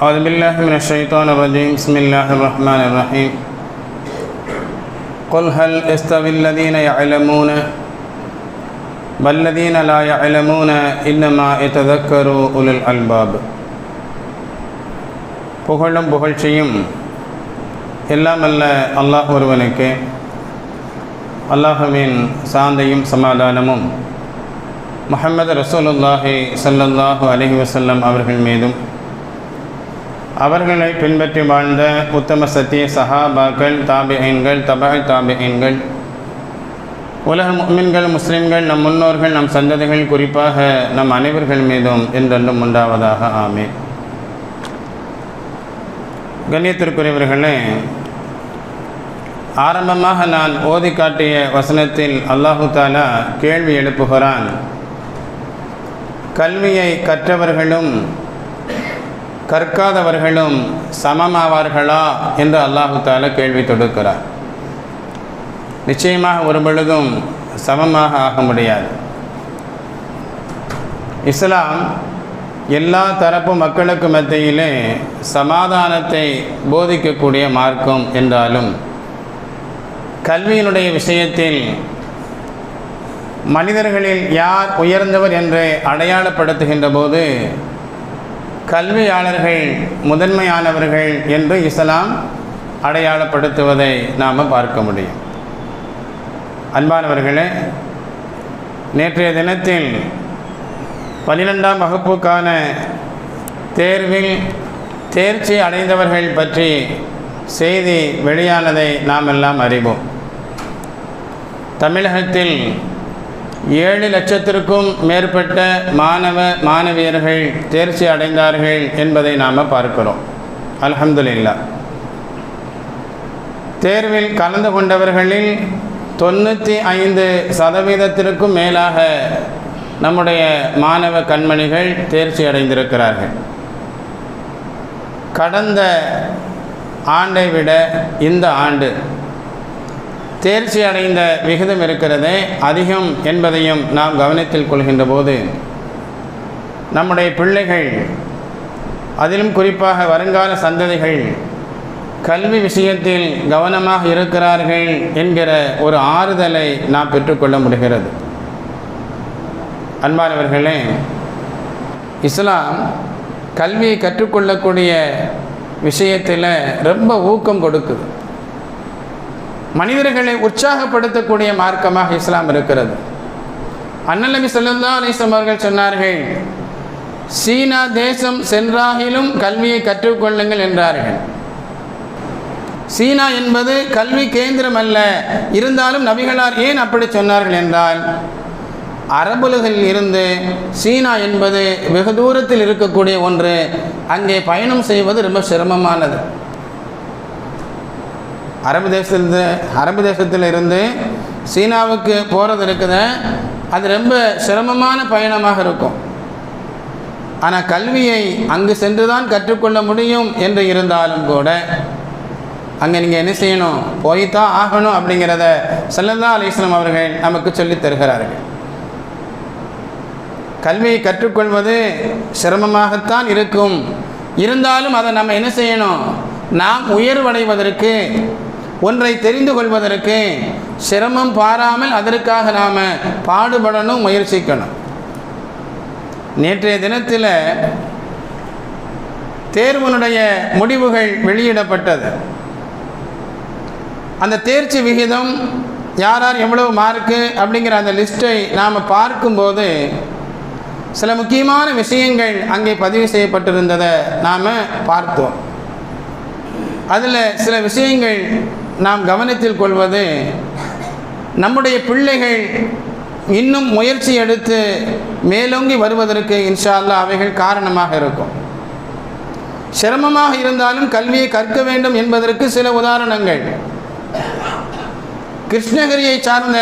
أعوذ بالله من الشيطان الرجيم بسم الله الرحمن الرحيم قل هل يستوي الذين يعلمون بل الذين لا يعلمون إنما يتذكر أولو الألباب புகழும் புகழ்ச்சியும் எல்லாம் அல்ல அல்லாஹ் ஒருவனுக்கு அல்லாஹுவின் சாந்தையும் சமாதானமும் முஹம்மது ரசூலுல்லாஹி ஸல்லல்லாஹு அலைஹி வஸல்லம் அவர்கள் மீதும் அவர்களை பின்பற்றி வாழ்ந்த உத்தம சத்திய சஹாபாக்கள் தாபியன்கள் தபாய் தாபியன்கள். உலக முக்மின்கள் முஸ்லிம்கள் நம் முன்னோர்கள் நம் சந்ததிகள் குறிப்பாக நம் அனைவர்கள் மீதும் என்றென்றும் உண்டாவதாக ஆமே கண்ணியத்திற்குரியவர்களே ஆரம்பமாக நான் ஓதி காட்டிய வசனத்தில் அல்லாஹு தாலா கேள்வி எழுப்புகிறான். கல்வியை கற்றவர்களும் கற்காதவர்களும் சமமாவார்களா என்று அல்லாஹு தால கேள்வி தொடுக்கிறார். நிச்சயமாக ஒரு பொழுதும் சமமாக ஆக முடியாது. இஸ்லாம் எல்லா தரப்பு மக்களுக்கு மத்தியிலே சமாதானத்தை போதிக்கக்கூடிய மார்க்கம் என்றாலும் கல்வியினுடைய விஷயத்தில் மனிதர்களில் யார் உயர்ந்தவர் என்று அடையாளப்படுத்துகின்ற போது கல்வியாளர்கள் முதன்மையானவர்கள் என்று இஸ்லாம் அடையாளப்படுத்துவதை நாம் பார்க்க முடியும். அன்பானவர்களே நேற்றைய தினத்தில் பன்னிரெண்டாம் வகுப்புக்கான தேர்வில் தேர்ச்சி அடைந்தவர்கள் பற்றி செய்தி வெளியானதை நாம் எல்லாம் அறிவோம். தமிழகத்தில் ஏழு லட்சத்திற்கும் மேற்பட்ட மாணவ மாணவியர்கள் தேர்ச்சி அடைந்தார்கள் என்பதை நாம் பார்க்கிறோம். அலமதுல்லா தேர்வில் கலந்து கொண்டவர்களில் தொண்ணூற்றி ஐந்து சதவீதத்திற்கும் மேலாக நம்முடைய மாணவ கண்மணிகள் தேர்ச்சி அடைந்திருக்கிறார்கள். கடந்த ஆண்டை விட இந்த ஆண்டு தேர்ச்சி அடைந்த விகிதம் இருக்கிறதே அதிகம் என்பதையும் நாம் கவனத்தில் கொள்கின்ற போது நம்முடைய பிள்ளைகள் அதிலும் குறிப்பாக வருங்கால சந்ததிகள் கல்வி விஷயத்தில் கவனமாக இருக்கிறார்கள் என்கிற ஒரு ஆறுதலை நாம் பெற்றுக்கொள்ள முடிகிறது. அன்பானவர்களே இஸ்லாம் கல்வியை கற்றுக்கொள்ளக்கூடிய விஷயத்தில் ரொம்ப ஊக்கம் கொடுக்குது. மனிதர்களை உற்சாகப்படுத்தக்கூடிய மார்க்கமாக இஸ்லாம் இருக்கிறது. அண்ணலமி சொல்லா அலிஸ்லாம் அவர்கள் சொன்னார்கள் சீனா தேசம் சென்றாகிலும் கல்வியை கற்றுக்கொள்ளுங்கள் என்றார்கள். சீனா என்பது கல்வி கேந்திரம் அல்ல இருந்தாலும் நபிகளார் ஏன் அப்படி சொன்னார்கள் என்றால் அரபுலகில் இருந்து சீனா என்பது வெகு தூரத்தில் இருக்கக்கூடிய ஒன்று அங்கே பயணம் செய்வது ரொம்ப சிரமமானது. அரபு தேசத்திலிருந்து அரபு தேசத்தில் இருந்து சீனாவுக்கு போகிறது இருக்குது. அது ரொம்ப சிரமமான பயணமாக இருக்கும். ஆனால் கல்வியை அங்கு சென்று தான் கற்றுக்கொள்ள முடியும் என்று இருந்தாலும் கூட அங்கே நீங்கள் என்ன செய்யணும்? போய்தான் ஆகணும் அப்படிங்கிறத செல்லந்தா அலிஸ்லாம் அவர்கள் நமக்கு சொல்லித் தருகிறார்கள். கல்வியை கற்றுக்கொள்வது சிரமமாகத்தான் இருக்கும். இருந்தாலும் அதை நம்ம என்ன செய்யணும்? நாம் உயர்வடைவதற்கு ஒன்றை தெரிந்து கொள்வதற்கு சிரமம் பாராமல் அதற்காக நாம் பாடுபடணும் முயற்சிக்கணும். நேற்றைய தினத்தில் தேர்வனுடைய முடிவுகள் வெளியிடப்பட்டது. அந்த தேர்ச்சி விகிதம் யார் யார் எவ்வளவு மார்க்கு அப்படிங்கிற அந்த லிஸ்ட்டை நாம் பார்க்கும்போது சில முக்கியமான விஷயங்கள் அங்கே பதிவு செய்யப்பட்டிருந்ததை நாம் பார்த்தோம். அதில் சில விஷயங்கள் நாம் கவனத்தில் கொள்வது நம்முடைய பிள்ளைகள் இன்னும் முயற்சி எடுத்து மேலோங்கி வருவதற்கு இன்ஷா அல்லாஹ் அவைகள் காரணமாக இருக்கும். சிரமமாக இருந்தாலும் கல்வியை கற்க வேண்டும் என்பதற்கு சில உதாரணங்கள். கிருஷ்ணகிரியை சார்ந்த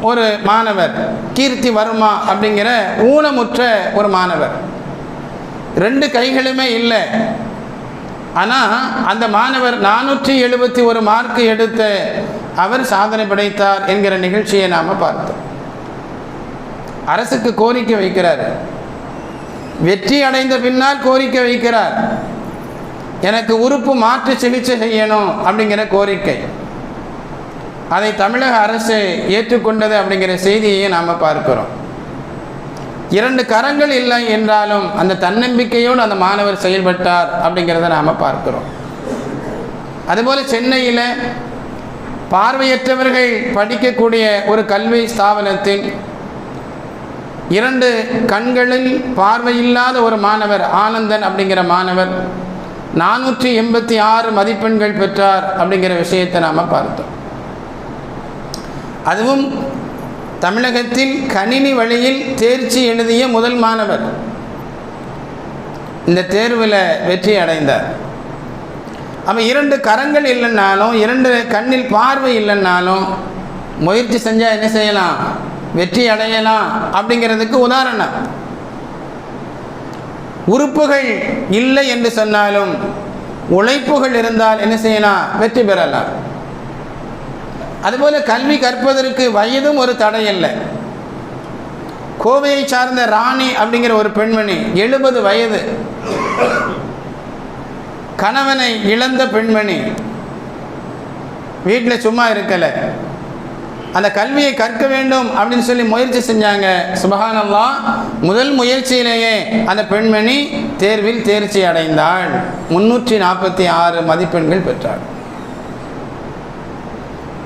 ஒரு மாணவர் கீர்த்தி வர்மா அப்படிங்கிற ஊனமுற்ற ஒரு மாணவர். ரெண்டு கைகளுமே இல்லை. ஆனால் அந்த மாணவர் நானூற்றி எழுபத்தி ஒரு மார்க் எடுத்து அவர் சாதனை படைத்தார் என்கிற நிகழ்ச்சியை நாம் பார்த்தோம். அரசுக்கு கோரிக்கை வைக்கிறார். வெற்றி அடைந்த பின்னால் கோரிக்கை வைக்கிறார். எனக்கு உறுப்பு மாற்று சிகிச்சை செய்யணும் அப்படிங்கிற கோரிக்கை. அதை தமிழக அரசு ஏற்றுக்கொண்டது அப்படிங்கிற செய்தியை நாம் பார்க்கிறோம். இரண்டு கரங்கள் இல்லை என்றாலும் அந்த தன்னம்பிக்கையோடு அந்த மாணவர் செயல்பட்டார் அப்படிங்கிறத நாம் பார்க்கிறோம். அதுபோல் சென்னையில் பார்வையற்றவர்கள் படிக்கக்கூடிய ஒரு கல்வி ஸ்தாபனத்தில் இரண்டு கண்களில் பார்வையில்லாத ஒரு மாணவர் ஆனந்தன் அப்படிங்கிற மாணவர் நானூற்றி எண்பத்தி ஆறு மதிப்பெண்கள் பெற்றார் அப்படிங்கிற விஷயத்தை நாம் பார்த்தோம். அதுவும் தமிழகத்தில் கணினி வழியில் தேர்ச்சி எழுதிய முதல் மாணவர். இந்த தேர்வில் வெற்றி அடைந்தார். அவன் இரண்டு கரங்கள் இல்லைன்னாலும் இரண்டு கண்ணில் பார்வை இல்லைன்னாலும் முயற்சி செஞ்சால் என்ன செய்யலாம்? வெற்றி அடையலாம் அப்படிங்கிறதுக்கு உதாரணம். உறுப்புகள் இல்லை என்று சொன்னாலும் உழைப்புகள் இருந்தால் என்ன செய்யலாம்? வெற்றி பெறலாம். அதுபோல் கல்வி கற்பதற்கு வயதும் ஒரு தடை இல்லை கோவையை சார்ந்த ராணி அப்படிங்கிற ஒரு பெண்மணி எழுபது வயது. கணவனை இழந்த பெண்மணி. வீட்டில் சும்மா இருக்கலை. அந்த கல்வியை கற்க வேண்டும் அப்படின்னு சொல்லி முயற்சி செஞ்சாங்க. சுபஹானல்லா முதல் முயற்சியிலேயே அந்த பெண்மணி தேர்வில் தேர்ச்சி அடைந்தாள். முன்னூற்றி நாற்பத்தி ஆறு மதிப்பெண்கள் பெற்றாள்.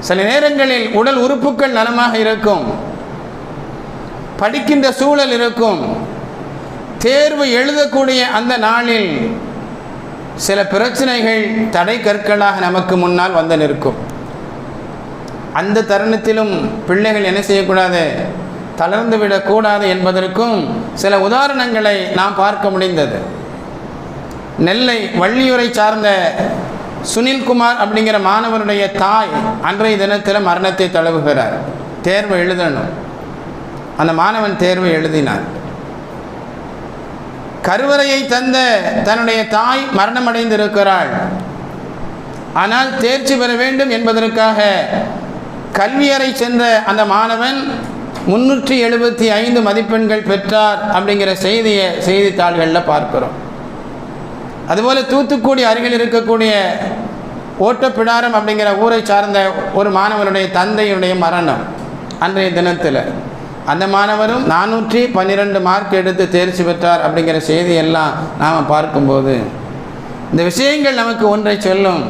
சில நேரங்களில் உடல் உறுப்புகள் நலமாக இருக்கும். படிக்கின்ற சூழல் இருக்கும். தேர்வு எழுதக்கூடிய அந்த நாளில் சில பிரச்சனைகள் தடை கற்களாக நமக்கு முன்னால் வந்து நிற்கும். அந்த தருணத்திலும் பிள்ளைகள் என்ன செய்யக்கூடாது? தளர்ந்து விடக்கூடாது என்பதற்கும் சில உதாரணங்களை நாம் பார்க்க முடிந்தது. நெல்லை வள்ளியூரை சார்ந்த சுனில்குமார் அப்படிங்கிற மாணவருடைய தாய் அன்றைய தினத்தில் மரணத்தை தழுவுகிறார் தேர்வு எழுதணும். அந்த மாணவன் தேர்வு எழுதினார் கருவறையை தந்த தன்னுடைய தாய் மரணமடைந்திருக்கிறாள். ஆனால் தேர்ச்சி பெற வேண்டும் என்பதற்காக கல்வியறை சென்ற அந்த மாணவன் முன்னூற்றி எழுபத்தி ஐந்து மதிப்பெண்கள் பெற்றார் அப்படிங்கிற செய்தியை செய்தித்தாள்களில் பார்க்கிறோம். அதுபோல் தூத்துக்குடி அருகில் இருக்கக்கூடிய ஓட்டப்பிடாரம் அப்படிங்கிற ஊரை சார்ந்த ஒரு மாணவனுடைய தந்தையுடைய மரணம் அன்றைய தினத்தில். அந்த மாணவரும் நானூற்றி பன்னிரெண்டு மார்க் எடுத்து தேர்ச்சி பெற்றார் அப்படிங்கிற செய்தியெல்லாம் நாம் பார்க்கும்போது இந்த விஷயங்கள் நமக்கு ஒன்றை சொல்லும்.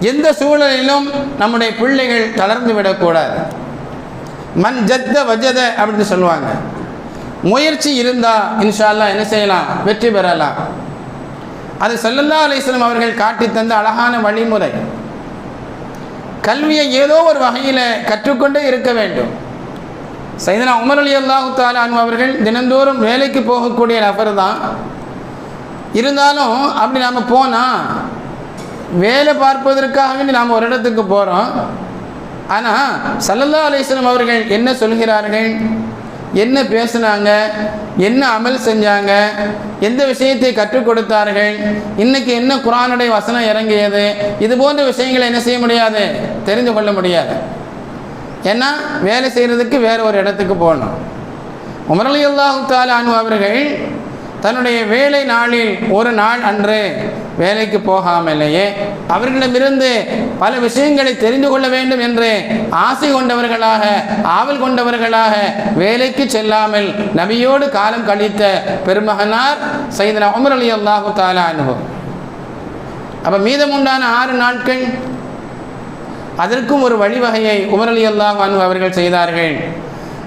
எந்த சூழலிலும் நம்முடைய பிள்ளைகள் தளர்ந்து விடக்கூடாது. மண் ஜத்த வஜத அப்படின்னு சொல்லுவாங்க. முயற்சி இருந்தால் இன்ஷால்லா என்ன செய்யலாம்? வெற்றி பெறலாம். அது சொல்லல்லா அலிஸ்லம் அவர்கள் காட்டி தந்த அழகான வழிமுறை. கல்வியை ஏதோ ஒரு வகையில் கற்றுக்கொண்டே இருக்க வேண்டும். சைதனா உமர் அலி அல்லாஹு தாலான் அவர்கள் தினந்தோறும் வேலைக்கு போகக்கூடிய நபர் தான். இருந்தாலும் அப்படி நாம் போனால் வேலை பார்ப்பதற்காக வேண்டி நாம் ஒரு இடத்துக்கு போகிறோம் ஆனால் சல்லல்லா அலிஸ்லம் அவர்கள் என்ன சொல்கிறார்கள்? என்ன பேசினாங்க? என்ன அமல் செஞ்சாங்க? எந்த விஷயத்தை கற்றுக் கொடுத்தார்கள்? இன்னைக்கு என்ன குரானுடைய வசனம் இறங்கியது? இது போன்ற விஷயங்களை என்ன செய்ய முடியாது? தெரிந்து கொள்ள முடியாது. ஏன்னா வேலை செய்கிறதுக்கு வேறு ஒரு இடத்துக்கு போகணும். உமரலி அல்லாஹு தாலானு அவர்கள் தன்னுடைய வேலை நாளில் ஒரு நாள் அன்று வேலைக்கு போகாமலேயே அவர்களிடமிருந்து பல விஷயங்களை தெரிந்து கொள்ள வேண்டும் என்று ஆசை கொண்டவர்களாக ஆவல் கொண்டவர்களாக வேலைக்கு செல்லாமல் நபியோடு காலம் கழித்த பெருமகனார் சைதன உமர் அலி அல்லாஹு தாலா அனுபவம் அப்போ மீதமுண்டான ஆறு நாட்கள் அதற்கும் ஒரு வழிவகையை உமர் அலி அல்லாஹ் அனுபவ அவர்கள் செய்தார்கள்.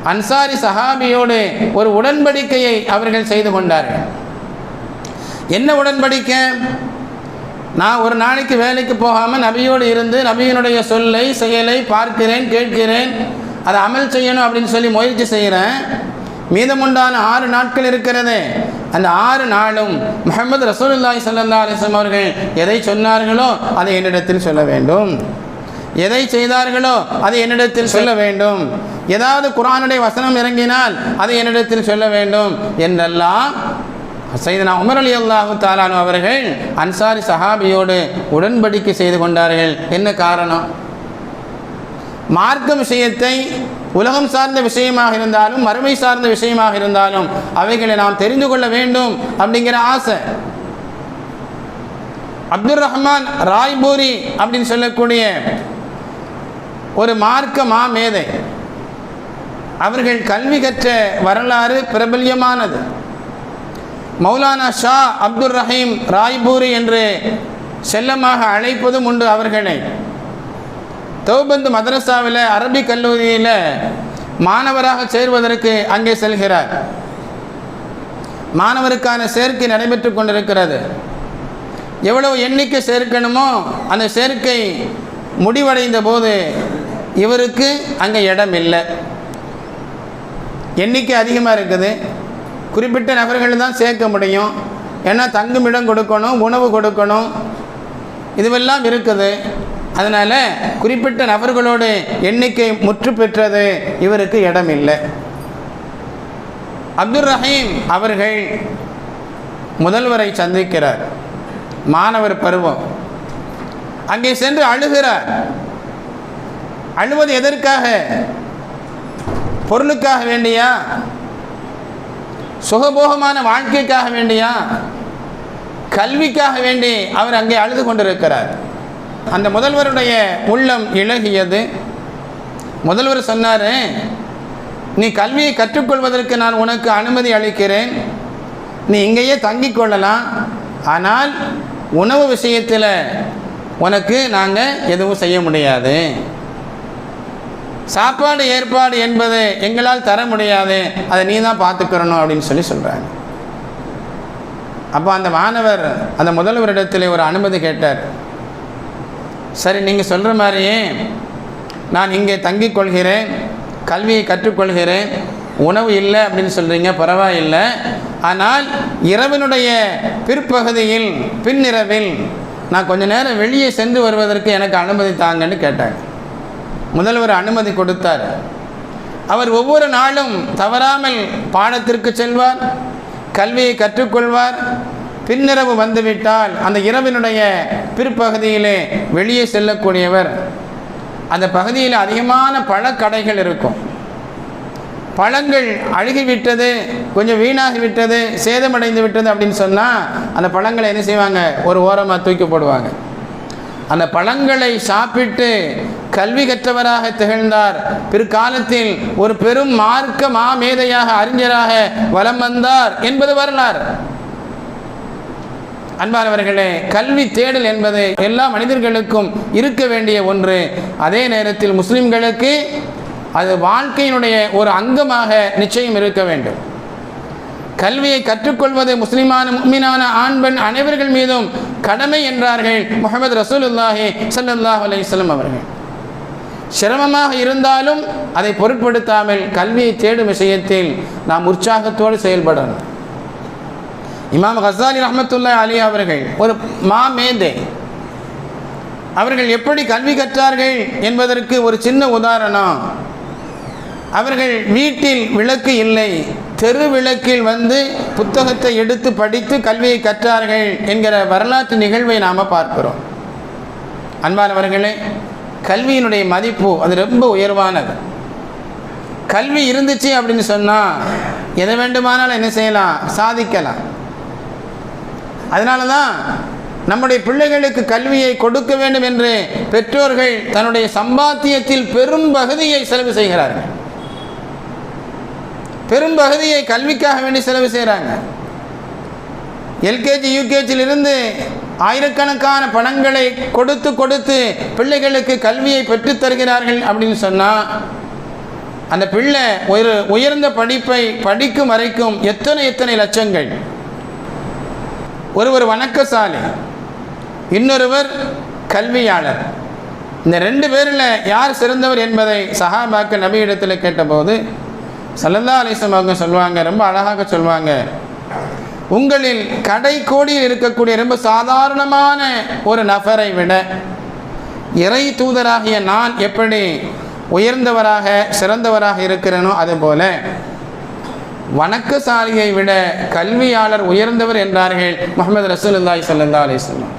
அன்சாரி சஹாபியோடு ஒரு உடன்படிக்கையை அவர்கள் செய்து கொண்டார்கள். என்ன உடன்படிக்கை? நான் ஒரு நாளைக்கு வேலைக்கு போகாமல் நபியோடு இருந்து நபியினுடைய சொல்லை செயலை பார்க்கிறேன் கேட்கிறேன் அதை அமல் செய்யணும் அப்படின்னு சொல்லி முயற்சி செய்கிறேன் மீதமுண்டான ஆறு நாட்கள் இருக்கிறது. அந்த ஆறு நாளும் முகமது ரசூலுல்லாஹி சல்லா அலிஸ்லாம் அவர்கள் எதை சொன்னார்களோ அதை என்னிடத்தில் சொல்ல வேண்டும். எதை செய்தார்களோ அதை என்னிடத்தில் சொல்ல வேண்டும். ஏதாவது குரானுடைய வசனம் இறங்கினால் அதை என்னிடத்தில் சொல்ல வேண்டும் என்றெல்லாம் சைதனா உமர் அலி அல்லாஹு தாலானு அவர்கள் அன்சாரி சஹாபியோடு உடன்படிக்கை செய்து கொண்டார்கள். என்ன காரணம்? மார்க்க விஷயத்தை உலகம் சார்ந்த விஷயமாக இருந்தாலும் மறுமை சார்ந்த விஷயமாக இருந்தாலும் அவைகளை நாம் தெரிந்து கொள்ள வேண்டும் அப்படிங்கிற ஆசை. அப்துல் ரஹ்மான் ராய்பூரி அப்படின்னு சொல்லக்கூடிய ஒரு மார்க்க மாமேதை அவர்கள் கல்வி கற்ற வரலாறு பிரபல்யமானது. மௌலானா ஷா அப்துல் ரஹீம் ராய்பூரி என்று செல்லமாக அழைப்பதும் உண்டு அவர்களை. தௌபந்து மதரசாவில் அரபிக் கல்லூரியில் மாணவராக சேர்வதற்கு அங்கே செல்கிறார். மாணவருக்கான சேர்க்கை நடைபெற்று கொண்டிருக்கிறது. எவ்வளவு எண்ணிக்கை சேர்க்கணுமோ அந்த சேர்க்கை முடிவடைந்த போது இவருக்கு அங்கே இடம் இல்லை எண்ணிக்கை அதிகமாக இருக்குது. குறிப்பிட்ட நபர்கள் தான் சேர்க்க முடியும். ஏன்னா தங்குமிடம் கொடுக்கணும் உணவு கொடுக்கணும். இதுவெல்லாம் இருக்குது. அதனால் குறிப்பிட்ட நபர்களோடு எண்ணிக்கை முற்று பெற்றது இவருக்கு இடம் இல்லை அப்துல் ரஹீம் அவர்கள் முதல்வரை சந்திக்கிறார். மாணவர் பருவம். அங்கே சென்று அழுகிறார். அழுவது எதற்காக? பொருளுக்காக வேண்டியா? சுகபோகமான வாழ்க்கைக்காக வேண்டியா? கல்விக்காக வேண்டி அவர் அங்கே அழுது கொண்டிருக்கிறார். அந்த முதல்வருடைய உள்ளம் இழகியது முதல்வர் சொன்னார் நீ கல்வியை கற்றுக்கொள்வதற்கு நான் உனக்கு அனுமதி அளிக்கிறேன். நீ இங்கேயே தங்கிக் கொள்ளலாம். ஆனால் உணவு விஷயத்தில் உனக்கு நாங்கள் எதுவும் செய்ய முடியாது. சாப்பாடு ஏற்பாடு என்பது எங்களால் தர முடியாது. அதை நீ தான் பார்த்துக்கிறணும் அப்படின்னு சொல்லி சொல்கிறாங்க அப்போ அந்த மாணவர் அந்த முதல்வரிடத்தில் ஒரு அனுமதி கேட்டார். சரி நீங்கள் சொல்கிற மாதிரியே நான் இங்கே தங்கிக் கொள்கிறேன் கல்வியை கற்றுக்கொள்கிறேன் உணவு இல்லை அப்படின்னு சொல்கிறீங்க பரவாயில்லை. ஆனால் இரவினுடைய பிற்பகுதியில் பின்னிரவில் நான் கொஞ்ச நேரம் வெளியே சென்று வருவதற்கு எனக்கு அனுமதி தாங்கன்னு கேட்டாங்க. முதல்வர் அனுமதி கொடுத்தார். அவர் ஒவ்வொரு நாளும் தவறாமல் பாடத்திற்கு செல்வார் கல்வியை கற்றுக்கொள்வார். பின்னிரவு வந்துவிட்டால் அந்த இரவினுடைய பிற்பகுதியிலே வெளியே செல்லக்கூடியவர். அந்த பகுதியில் அதிகமான பழக்கடைகள் இருக்கும். பழங்கள் அழுகிவிட்டது கொஞ்சம் வீணாகி விட்டது சேதமடைந்து விட்டது அப்படின்னு சொன்னால் அந்த பழங்களை என்ன செய்வாங்க? ஒரு ஓரமாக தூக்கி போடுவாங்க. அந்த பழங்களை சாப்பிட்டு கல்வி கற்றவராக திகழ்ந்தார். பிற்காலத்தில் ஒரு பெரும் மார்க்க மாமேதையாக அறிஞராக வலம் வந்தார் என்பது வரலாறு. அன்பானவர்களே கல்வி தேடல் என்பது எல்லா மனிதர்களுக்கும் இருக்க வேண்டிய ஒன்று. அதே நேரத்தில் முஸ்லிம்களுக்கு அது வாழ்க்கையினுடைய ஒரு அங்கமாக நிச்சயம் இருக்க வேண்டும். கல்வியை கற்றுக்கொள்வது முஸ்லிமான முக்மினான ஆண் பெண் அனைவர்கள் மீதும் கடமை என்றார்கள் முகமது ரசூலுல்லாஹி சல்லாஹ் அலைஹி அவர்கள். சிரமமாக இருந்தாலும் அதை பொருட்படுத்தாமல் கல்வியை தேடும் விஷயத்தில் நாம் உற்சாகத்தோடு செயல்படணும். இமாம் ஹசாலி ரஹமத்துல்லா அலி அவர்கள் ஒரு மாமேதை அவர்கள் எப்படி கல்வி கற்றார்கள் என்பதற்கு ஒரு சின்ன உதாரணம். அவர்கள் வீட்டில் விளக்கு இல்லை. தெரு விளக்கில் வந்து புத்தகத்தை எடுத்து படித்து கல்வியை கற்றார்கள் என்கிற வரலாற்று நிகழ்வை நாம் பார்க்கிறோம். அன்பானவர்களே கல்வியினுடைய மதிப்பு அது ரொம்ப உயர்வானது. கல்வி இருந்துச்சு அப்படின்னு சொன்னால் எதை வேண்டுமானாலும் என்ன செய்யலாம்? சாதிக்கலாம். அதனால தான் நம்முடைய பிள்ளைகளுக்கு கல்வியை கொடுக்க வேண்டும் என்று பெற்றோர்கள் தன்னுடைய சம்பாத்தியத்தில் பெரும் பகுதியை செலவு செய்கிறார்கள். பெரும்பகுதியை கல்விக்காக வேண்டி செலவு செய்கிறாங்க எல்கேஜி யூகேஜியிலிருந்து ஆயிரக்கணக்கான பணங்களை கொடுத்து கொடுத்து பிள்ளைகளுக்கு கல்வியை பெற்று தருகிறார்கள் அப்படின்னு சொன்னால் அந்த பிள்ளை ஒரு உயர்ந்த படிப்பை படிக்கும் வரைக்கும் எத்தனை எத்தனை லட்சங்கள்? ஒருவர் வணக்கசாலி இன்னொருவர் கல்வியாளர். இந்த ரெண்டு பேரில் யார் சிறந்தவர் என்பதை சஹாபாக்கள் நபியிடத்தில் கேட்டபோது சல்லல்லா அலிஸ்லம் அவங்க சொல்லுவாங்க ரொம்ப அழகாக சொல்லுவாங்க. உங்களில் கடை கோடியில் இருக்கக்கூடிய ரொம்ப சாதாரணமான ஒரு நபரை விட இறை தூதராகிய நான் எப்படி உயர்ந்தவராக சிறந்தவராக இருக்கிறேனோ அதுபோல வணக்கசாலியை விட கல்வியாளர் உயர்ந்தவர் என்றார்கள் முகமது ரசூலுல்லாய் சல்லா அலிஸ்லாம்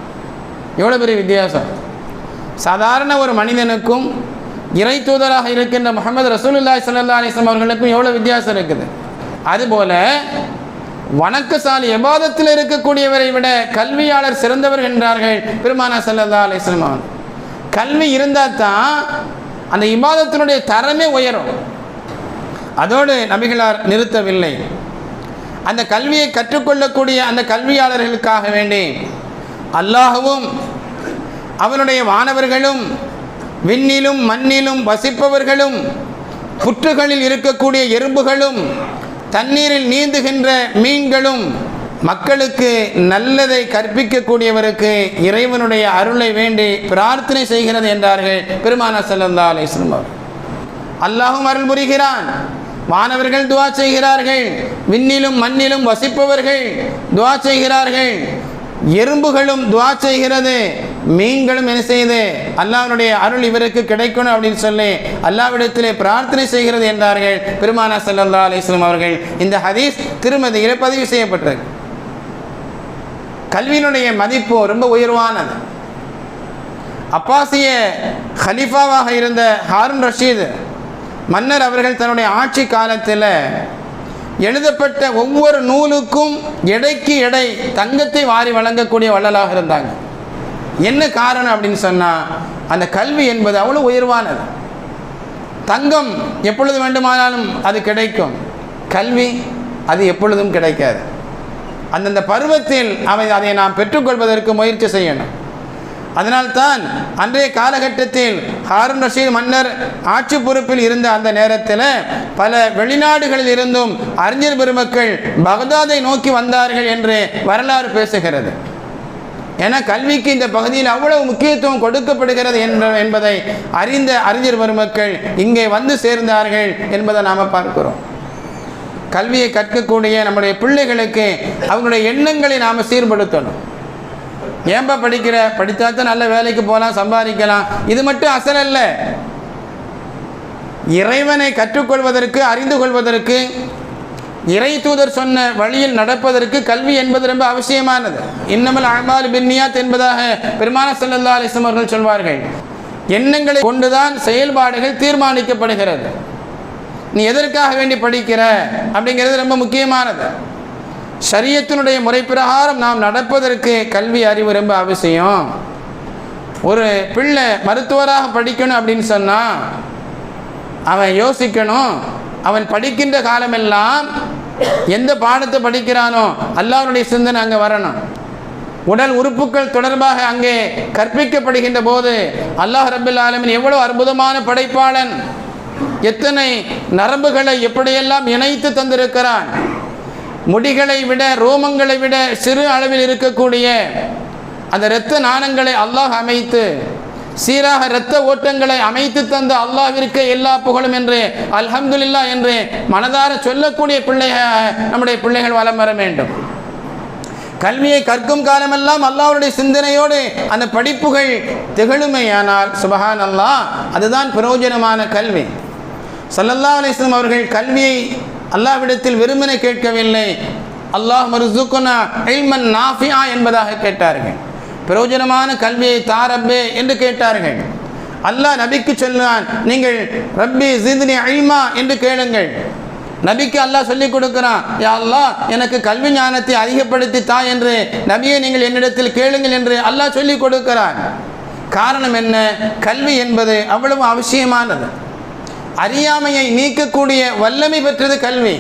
எவ்வளோ பெரிய வித்தியாசம். சாதாரண ஒரு மனிதனுக்கும் இறை தூதராக இருக்கின்ற முகமது ரசூலுல்லாய் சல்லா அலிஸ்லாம் அவர்களுக்கும் எவ்வளோ வித்தியாசம் இருக்குது? அதுபோல வணக்கசாலி எபாதத்தில் இருக்கக்கூடியவரை விட கல்வியாளர் சிறந்தவர் என்றார்கள் பெருமானா சல்லா அலிஸ்லாம் அவர்கள். கல்வி இருந்தால் தான் அந்த இபாதத்தினுடைய தரமே உயரும். அதோடு நபிகளார் நிறுத்தவில்லை. அந்த கல்வியை கற்றுக்கொள்ளக்கூடிய அந்த கல்வியாளர்களுக்காக வேண்டி அல்லாகவும் அவனுடைய மாணவர்களும் விண்ணிலும் மண்ணிலும் வசிப்பவர்களும் புற்றுகளில் இருக்கக்கூடிய எறும்புகளும் தண்ணீரில் நீந்துகின்ற மீன்களும் மக்களுக்கு நல்லதை கற்பிக்கக்கூடியவருக்கு இறைவனுடைய அருளை வேண்டி பிரார்த்தனை செய்கிறது என்றார்கள் பெருமான செல்லந்தா அலைஹி அல்லாஹும் அருள் புரிகிறான். மாணவர்கள் துவா செய்கிறார்கள். விண்ணிலும் மண்ணிலும் வசிப்பவர்கள் துவா செய்கிறார்கள். எறும்புகளும் துவா செய்கிறது. மீன்களும் என்ன செய்து அல்லாவுடைய அருள் இவருக்கு கிடைக்கணும் அப்படின்னு சொல்லி அல்லாவிடத்திலே பிரார்த்தனை செய்கிறது என்றார்கள் பெருமானா சல்லா அலிஸ்லாம் அவர்கள். இந்த ஹதீஸ் திருமதியில் பதிவு செய்யப்பட்டது கல்வியினுடைய மதிப்பு ரொம்ப உயர்வானது. அப்பாசிய ஹலீஃபாவாக இருந்த ஹாரூன் ரஷீது மன்னர் அவர்கள் தன்னுடைய ஆட்சி காலத்தில் எழுதப்பட்ட ஒவ்வொரு நூலுக்கும் எடைக்கு எடை தங்கத்தை வாரி வழங்கக்கூடிய வள்ளலாக இருந்தாங்க. என்ன காரணம் அப்படின்னு சொன்னால் அந்த கல்வி என்பது அவ்வளோ உயர்வானது. தங்கம் எப்பொழுது வேண்டுமானாலும் அது கிடைக்கும். கல்வி அது எப்பொழுதும் கிடைக்காது. அந்தந்த பருவத்தில் அவை அதை நாம் பெற்றுக்கொள்வதற்கு முயற்சி செய்யணும். அதனால்தான் அன்றைய காலகட்டத்தில் ஹாரூன் ரஷீத் மன்னர் ஆட்சி பொறுப்பில் இருந்த அந்த நேரத்தில் பல வெளிநாடுகளில் இருந்தும் அறிஞர் பெருமக்கள் பகதாதை நோக்கி வந்தார்கள் என்று வரலாறு பேசுகிறது. ஏன்னா கல்விக்கு இந்த பகுதியில் அவ்வளவு முக்கியத்துவம் கொடுக்கப்படுகிறது என்ற என்பதை அறிந்த அறிஞர் பெருமக்கள் இங்கே வந்து சேர்ந்தார்கள் என்பதை நாம் பார்க்கிறோம். கல்வியை கற்கக்கூடிய நம்முடைய பிள்ளைகளுக்கு அவங்களுடைய எண்ணங்களை நாம் சீர்படுத்தணும். ஏன்பா படிக்கிற? படித்தா தான் நல்ல வேலைக்கு போகலாம் சம்பாதிக்கலாம். இது மட்டும் அசல் அல்ல. இறைவனை கற்றுக்கொள்வதற்கு அறிந்து கொள்வதற்கு இறை தூதர் சொன்ன வழியில் நடப்பதற்கு கல்வி என்பது ரொம்ப அவசியமானது. இன்னமல் அமால் பின்னியாத் என்பதாக பெருமான ஸல்லல்லாஹு அலைஹி அவர்கள் சொல்வார்கள். எண்ணங்களை கொண்டுதான் செயல்பாடுகள் தீர்மானிக்கப்படுகிறது. நீ எதற்காக வேண்டி படிக்கிற? அப்படிங்கிறது ரொம்ப முக்கியமானது. சரியத்தினுடைய முறை பிரகாரம் நாம் நடப்பதற்கு கல்வி அறிவு ரொம்ப அவசியம். ஒரு பிள்ளை மருத்துவராக படிக்கணும் அப்படின்னு சொன்னால் அவன் யோசிக்கணும். அவன் படிக்கின்ற காலமெல்லாம் எந்த பாடத்தை படிக்கிறானோ அல்லாவுடைய சிந்தனை அங்கே வரணும். உடல் உறுப்புகள் தொடர்பாக அங்கே கற்பிக்கப்படுகின்ற போது அல்லாஹ் ரபுல் ஆலமின் எவ்வளோ அற்புதமான படைப்பாளன் எத்தனை நரம்புகளை எப்படியெல்லாம் இணைத்து தந்திருக்கிறான் முடிகளை விட ரோமங்களை விட சிறு அளவில் இருக்கக்கூடிய அந்த இரத்த நாணங்களை அல்லாஹ் அமைத்து சீராக இரத்த ஓட்டங்களை அமைத்து தந்த அல்லாவிற்கு எல்லா புகழும் என்று அல்ஹம்துல்லா என்று மனதார சொல்லக்கூடிய பிள்ளைகள் நம்முடைய பிள்ளைகள் வலம் வர வேண்டும். கல்வியை கற்கும் காலமெல்லாம் அல்லாவுடைய சிந்தனையோடு அந்த படிப்புகள் திகழுமையானால் சுபஹான் அல்லாஹ் அதுதான் பிரயோஜனமான கல்வி. சல்லல்லா அலைஹி அவர்கள் கல்வியை அல்லாஹ்விடத்தில் வெறுமனை கேட்கவில்லை. அல்லாஹ் மருசுக்குனா நாஃபியா என்பதாக கேட்டார்கள். பிரயோஜனமான கல்வியை தாரப்பே என்று கேட்டார்கள். அல்லாஹ் நபிக்கு சொன்னான் நீங்கள் ரப்பி ஜிந்தினி அழிமா என்று கேளுங்கள். நபிக்கு அல்லாஹ் சொல்லிக் கொடுக்கிறான் யா அல்லாஹ் எனக்கு கல்வி ஞானத்தை அதிகப்படுத்தி தா என்று நபியை நீங்கள் என்னிடத்தில் கேளுங்கள் என்று அல்லாஹ் சொல்லிக் கொடுக்கிறான். காரணம் என்ன? கல்வி என்பது அவ்வளவு அவசியமானது. அறியாமையை நீக்கக்கூடிய வல்லமை பெற்றது கல்வி.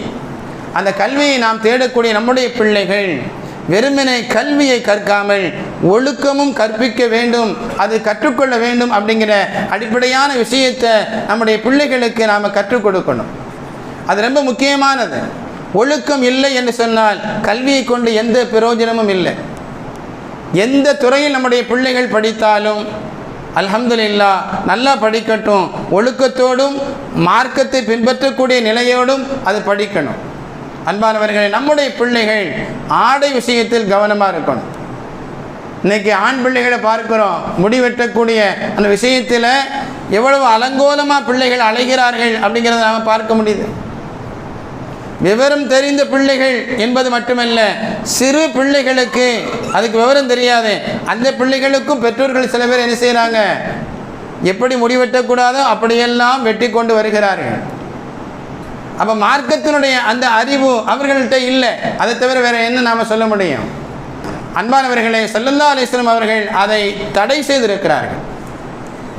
அந்த கல்வியை நாம் தேடக்கூடிய நம்முடைய பிள்ளைகள் வெறுமனை கல்வியை கற்காமல் ஒழுக்கமும் கற்பிக்க வேண்டும் அது கற்றுக்கொள்ள வேண்டும் அப்படிங்கிற அடிப்படையான விஷயத்தை நம்முடைய பிள்ளைகளுக்கு நாம் கற்றுக் கொடுக்கணும். அது ரொம்ப முக்கியமானது. ஒழுக்கம் இல்லை என்று சொன்னால் கல்வியை கொண்டு எந்த பிரயோஜனமும் இல்லை. எந்த துறையில் நம்முடைய பிள்ளைகள் படித்தாலும் அல்ஹம்துலில்லா நல்லா படிக்கட்டும். ஒழுக்கத்தோடும் மார்க்கத்தை பின்பற்றக்கூடிய நிலையோடும் அது படிக்கணும். அன்பானவர்களே நம்முடைய பிள்ளைகள் ஆடை விஷயத்தில் கவனமாக இருக்கணும். இன்னைக்கு ஆண் பிள்ளைகளை பார்க்கிறோம் முடி வெட்டக்கூடிய அந்த விஷயத்தில் எவ்வளவு அலங்கோலமாக பிள்ளைகள் அலைகிறார்கள் அப்படிங்கிறத நாம் பார்க்க முடியுது. விவரம் தெரிந்த பிள்ளைகள் என்பது மட்டுமல்ல சிறு பிள்ளைகளுக்கு அதுக்கு விவரம் தெரியாது அந்த பிள்ளைகளுக்கும் பெற்றோர்கள் சில பேர் என்ன செய்கிறாங்க எப்படி முடி வெட்டக்கூடாதோ அப்படியெல்லாம் வெட்டி கொண்டு வருகிறார்கள். அப்போ மார்க்கத்தினுடைய அந்த அறிவு அவர்கள்ட்ட இல்லை. அதை தவிர வேற என்ன நாம் சொல்ல முடியும்? அன்பானவர்களே சல்லல்லா அலிஸ்லம் அவர்கள் அதை தடை செய்திருக்கிறார்கள்.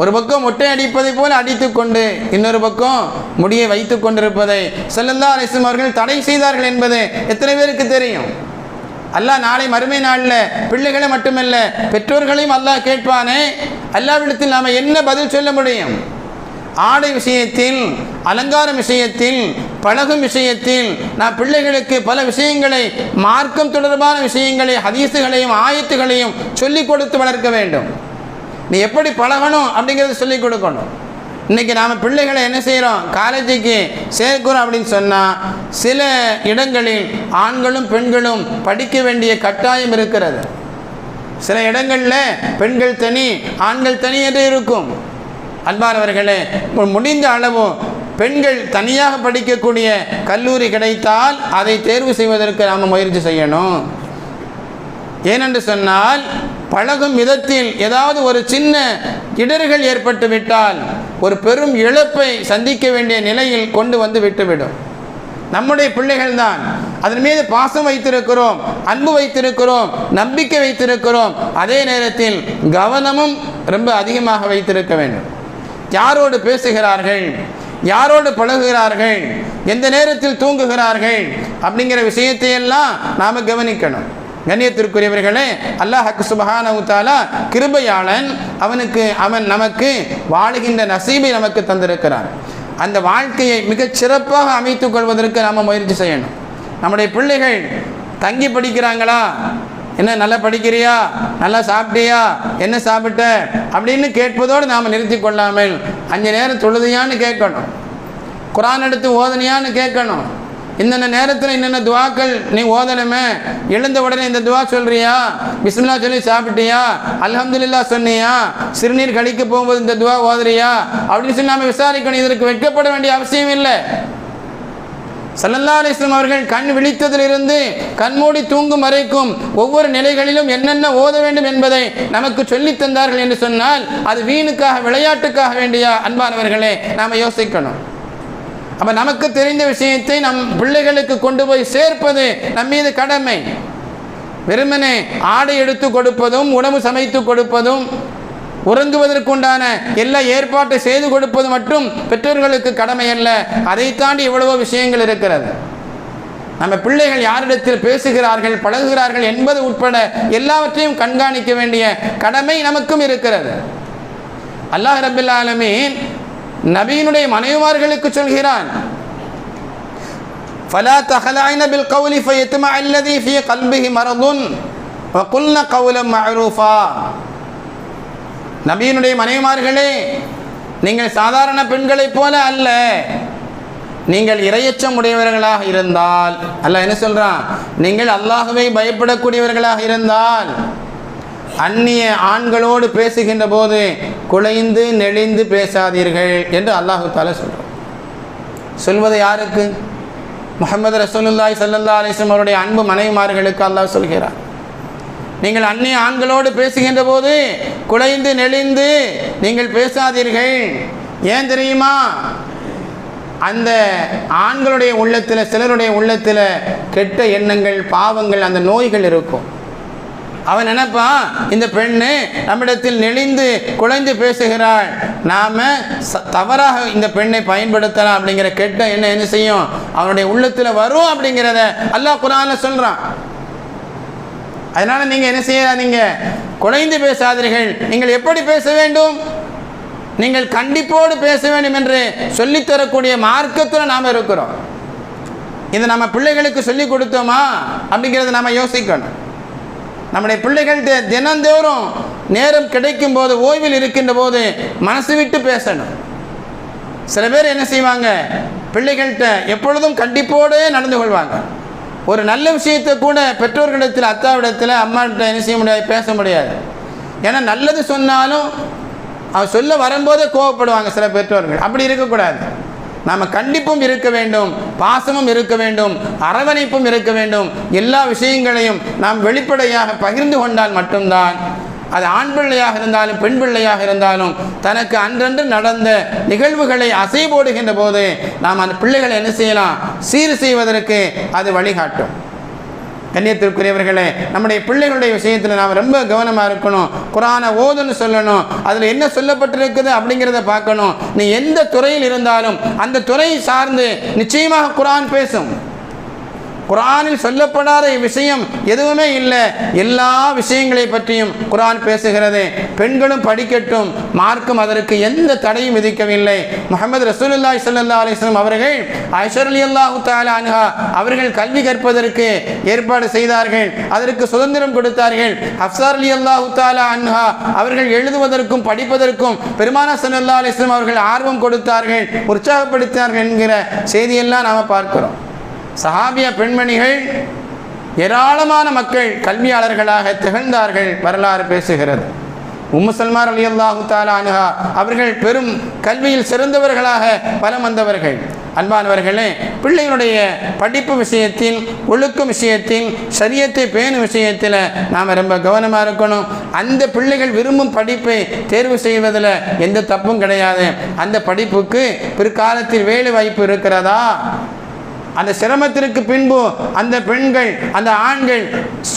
ஒரு பக்கம் ஒட்டை அடிப்பதை போல அடித்துக்கொண்டு இன்னொரு பக்கம் முடியை வைத்து கொண்டிருப்பதை செல்லல்லா அலிஸ்லம் அவர்கள் தடை செய்தார்கள் என்பது எத்தனை பேருக்கு தெரியும்? அல்லாஹ் நாளை மறுமை நாளில் பிள்ளைகளை மட்டுமல்ல பெற்றோர்களையும் அல்லாஹ் கேட்பானே அல்லாவிடத்தில் நாம் என்ன பதில் சொல்ல முடியும்? ஆடை விஷயத்தில் அலங்காரம் விஷயத்தில் பழகும் விஷயத்தில் நான் பிள்ளைகளுக்கு பல விஷயங்களை மார்க்கம் தொடர்பான விஷயங்களை ஹதீஸுகளையும் ஆயத்துகளையும் சொல்லிக் கொடுத்து வளர்க்க வேண்டும். நீ எப்படி பழகணும் அப்படிங்கிறத சொல்லிக் கொடுக்கணும். இன்றைக்கி நாம் பிள்ளைகளை என்ன செய்கிறோம் காலேஜுக்கு சேர்க்கிறோம் அப்படின்னு சொன்னால் சில இடங்களில் ஆண்களும் பெண்களும் படிக்க வேண்டிய கட்டாயம் இருக்கிறது. சில இடங்களில் பெண்கள் தனி ஆண்கள் தனி என்று இருக்கும். அன்பானவர்களே முடிந்த அளவும் பெண்கள் தனியாக படிக்கக்கூடிய கல்லூரி கிடைத்தால் அதை தேர்வு செய்வதற்கு நாம் முயற்சி செய்யணும். ஏனென்று சொன்னால் பழகும் விதத்தில் ஏதாவது ஒரு சின்ன இடர்கள் ஏற்பட்டு விட்டால் ஒரு பெரும் இழப்பை சந்திக்க வேண்டிய நிலையில் கொண்டு வந்து விட்டுவிடும். நம்முடைய பிள்ளைகள் தான் அதன் மீது பாசம் வைத்திருக்கிறோம் அன்பு வைத்திருக்கிறோம் நம்பிக்கை வைத்திருக்கிறோம் அதே நேரத்தில் கவனமும் ரொம்ப அதிகமாக வைத்திருக்க வேண்டும். யாரோடு பேசுகிறார்கள்? யாரோடு பழகுகிறார்கள்? எந்த நேரத்தில் தூங்குகிறார்கள்? அப்படிங்கிற விஷயத்தையெல்லாம் நாம் கவனிக்கணும். கண்ணியத்திற்குரியவர்களே அல்லாஹ் சுபஹானவுத்தாலா கிருபையாளன். அவனுக்கு அவன் நமக்கு வாழுகின்ற நசீபை நமக்கு தந்திருக்கிறான். அந்த வாழ்க்கையை மிகச் சிறப்பாக அமைத்துக் கொள்வதற்கு நாம் முயற்சி செய்யணும். நம்முடைய பிள்ளைகள் தங்கி படிக்கிறாங்களா? என்ன நல்லா படிக்கிறியா? நல்லா சாப்பிட்டியா? என்ன சாப்பிட்ட? அப்படின்னு கேட்பதோடு நாம் நிறுத்தி கொள்ளாமல் அஞ்சு நேரம் தொழுதையான்னு கேட்கணும். குரான் எடுத்து ஓதனையான்னு கேட்கணும். இந்தென்ன நேரத்தில் என்னென்ன துவாக்கள் நீ ஓதணுமே? எழுந்த உடனே இந்த துவா சொல்றியா? பிஸ்மில்லா சொல்லி சாப்பிட்டியா? அலமதுல்லா சொன்னியா? சிறுநீர் கழிக்க போகும்போது இந்த துவா ஓதுறியா? அப்படின்னு சொல்லி நாம விசாரிக்கணும். இதற்கு வெட்கப்பட வேண்டிய அவசியம் இல்லை. சல்லல்லா அலிஸ்லாம் அவர்கள் கண் விழித்ததிலிருந்து கண்மூடி தூங்கும் வரைக்கும் ஒவ்வொரு நிலைகளிலும் என்னென்ன ஓத வேண்டும் என்பதை நமக்கு சொல்லித் தந்தார்கள் என்று சொன்னால் அது வீணுக்காக விளையாட்டுக்காக வேண்டிய அன்பானவர்களே நாம் யோசிக்கணும். அப்போ நமக்கு தெரிந்த விஷயத்தை நம் பிள்ளைகளுக்கு கொண்டு போய் சேர்ப்பது நம் மீது கடமை. வெறுமனே ஆடை எடுத்து கொடுப்பதும் உணவு சமைத்து கொடுப்பதும் உறங்குவதற்குண்டான எல்லா ஏற்பாட்டை செய்து கொடுப்பது மட்டும் பெற்றோர்களுக்கு கடமை அல்ல அதை தாண்டி எவ்வளவோ விஷயங்கள் இருக்கிறது நம்ம பிள்ளைகள் யாரிடத்தில் பேசுகிறார்கள் பழகுகிறார்கள் என்பது உட்பட எல்லாவற்றையும் கண்காணிக்க வேண்டிய கடமை நமக்கும் இருக்கிறது அல்லாஹ் ரபில் ஆலமீன் நபியினுடைய மனைவிமார்களுக்கு சொல்கிறான் فلا تخلعن بالقول فيتمع الذي في قلبه مرض وقلن قولا معروفا நபியினுடைய மனைவிமார்களே நீங்கள் சாதாரண பெண்களைப் போல அல்ல. நீங்கள் இரையச்சம் உடையவர்களாக இருந்தால் அல்ல என்ன சொல்றான்? நீங்கள் அல்லாஹுவை பயப்படக்கூடியவர்களாக இருந்தால் அந்நிய ஆண்களோடு பேசுகின்ற போது குலைந்து நெளிந்து பேசாதீர்கள் என்று அல்லாஹு தால சொல்கிறோம் சொல்வது யாருக்கு? முகமது ரசூலுல்லாய் சல்லல்லா அலிஸ்லம் அவருடைய அன்பு மனைவிமார்களுக்கு அல்லாஹ் சொல்கிறார் நீங்கள் அந்நிய ஆண்களோடு பேசுகின்ற போது குலைந்து நெளிந்து நீங்கள் பேசாதீர்கள். ஏன் தெரியுமா? அந்த ஆண்களுடைய உள்ளத்தில் சிலருடைய உள்ளத்தில் கெட்ட எண்ணங்கள் பாவங்கள் அந்த நோய்கள் இருக்கும். அவன் நினப்பா இந்த பெண்ணு நம்மிடத்தில் நெளிந்து குலைந்து பேசுகிறாள். நாம் தவறாக இந்த பெண்ணை பயன்படுத்தலாம் அப்படிங்கிற கெட்ட என்ன என்ன செய்யும்? அவனுடைய உள்ளத்தில் வரும் அப்படிங்கிறத அல்லாஹ் குரான சொல்கிறான் அதனால் நீங்கள் என்ன செய்யாதீங்க குலைந்து பேசாதீர்கள். நீங்கள் எப்படி பேச வேண்டும்? நீங்கள் கண்டிப்போடு பேச வேண்டும் என்று சொல்லித்தரக்கூடிய மார்க்கத்தில் நாம் இருக்கிறோம். இதை நம்ம பிள்ளைகளுக்கு சொல்லி கொடுத்தோமா? அப்படிங்கிறத நம்ம யோசிக்கணும். நம்முடைய பிள்ளைகள் தினந்தோறும் நேரம் கிடைக்கும் போது ஓய்வில் இருக்கின்ற போது மனசு விட்டு பேசணும். சில பேர் என்ன செய்வாங்க? பிள்ளைகள்கிட்ட எப்பொழுதும் கண்டிப்போடே நடந்து கொள்வாங்க. ஒரு நல்ல விஷயத்தை கூட பெற்றோர்களிடத்தில் அத்தாவிடத்தில் அம்மாட்ட என்ன செய்ய முடியாது பேச முடியாது. ஏன்னா நல்லது சொன்னாலும் அவன் சொல்ல வரும்போதே கோவப்படுவாங்க சில பெற்றோர்கள். அப்படி இருக்கக்கூடாது. நாம் கண்டிப்பும் இருக்க வேண்டும் பாசமும் இருக்க வேண்டும் அரவணைப்பும் இருக்க வேண்டும். எல்லா விஷயங்களையும் நாம் வெளிப்படையாக பகிர்ந்து கொண்டால் மட்டும்தான் அது ஆண் பிள்ளையாக இருந்தாலும் பெண் பிள்ளையாக இருந்தாலும் தனக்கு அன்றன்று நடந்த நிகழ்வுகளை அசை போடுகின்ற போது நாம் அந்த பிள்ளைகளை என்ன செய்யலாம்? சீர் செய்வதற்கு அது வழிகாட்டும். கண்ணியத்திற்குரியவர்களே நம்முடைய பிள்ளைகளுடைய விஷயத்தில் நாம் ரொம்ப கவனமாக இருக்கணும். குரானை ஓதுன்னு சொல்லணும். அதில் என்ன சொல்லப்பட்டிருக்குது அப்படிங்கிறத பார்க்கணும். நீ எந்த துறையில் இருந்தாலும் அந்த துறையை சார்ந்து நிச்சயமாக குரான் பேசும். குரானில் சொல்லப்படாத விஷயம் எதுவுமே இல்லை. எல்லா விஷயங்களை பற்றியும் குரான் பேசுகிறது. பெண்களும் படிக்கட்டும். மார்க்கும் அதற்கு எந்த தடையும் விதிக்கவில்லை. முகமது ரசூலுல்லாய் சல்லா அலைஹி அவர்கள் ஐஸ்வர்லி அலி அல்லாஹு தஆலா அன்ஹா அவர்கள் கல்வி கற்பதற்கு ஏற்பாடு செய்தார்கள். அதற்கு சுதந்திரம் கொடுத்தார்கள். ஹப்சார் அலி அல்லாஹு தாலா அன்ஹா அவர்கள் எழுதுவதற்கும் படிப்பதற்கும் பெருமானா சல்லா அலைஹி அவர்கள் ஆர்வம் கொடுத்தார்கள் உற்சாகப்படுத்தினார்கள் என்கிற செய்தியெல்லாம் நாம் பார்க்கிறோம். சஹாபிய பெண்மணிகள் ஏராளமான மக்கள் கல்வியாளர்களாக திகழ்ந்தார்கள் வரலாறு பேசுகிறது. உம்முசல்மார் அலி அல்லாஹு தாலானுகா அவர்கள் பெரும் கல்வியில் சிறந்தவர்களாக பலம் வந்தவர்கள். அன்பானவர்களே பிள்ளைகளுடைய படிப்பு விஷயத்தில் ஒழுக்கம் விஷயத்தில் சரியத்தை பேணும் விஷயத்தில் நாம் ரொம்ப கவனமாக இருக்கணும். அந்த பிள்ளைகள் விரும்பும் படிப்பை தேர்வு செய்வதில் எந்த தப்பும் கிடையாது. அந்த படிப்புக்கு பிற்காலத்தில் வேலை வாய்ப்பு இருக்கிறதா? அந்த சிரமத்திற்கு பின்பு அந்த பெண்கள் அந்த ஆண்கள்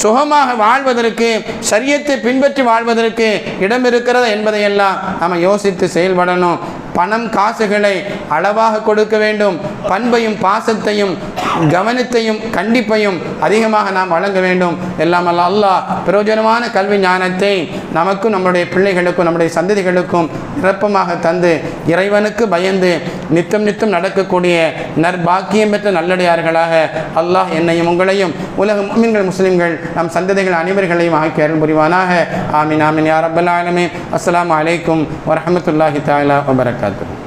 சுகமாக வாழ்வதற்கு சரியத்தை பின்பற்றி வாழ்வதற்கு இடம் இருக்கிறதா என்பதையெல்லாம் நம்ம யோசித்து செயல்படணும். பணம் காசுகளை அளவாக கொடுக்க வேண்டும். பண்பையும் பாசத்தையும் கவனத்தையும் கண்டிப்பையும் அதிகமாக நாம் வழங்க வேண்டும். எல்லாம் அல்ல அல்லாஹ் பிரயோஜனமான கல்வி ஞானத்தை நமக்கும் நம்முடைய பிள்ளைகளுக்கும் நம்முடைய சந்ததிகளுக்கும் சிறப்பமாக தந்து இறைவனுக்கு பயந்து நித்தம் நித்தம் நடக்கக்கூடிய நற்பாக்கியம் பெற்ற நல்லடையார்களாக அல்லாஹ் என்னையும் உங்களையும் உலக மீன்கள் முஸ்லீம்கள் நம் சந்ததிகள் அனைவர்களையும் ஆக்கி அருள் புரிவானாக. ஆமின் ஆமீன் யா அஸ்லாம் ஆலமீன். அஸ்ஸலாமு அலைக்கும் வபரக்கா Cátedra.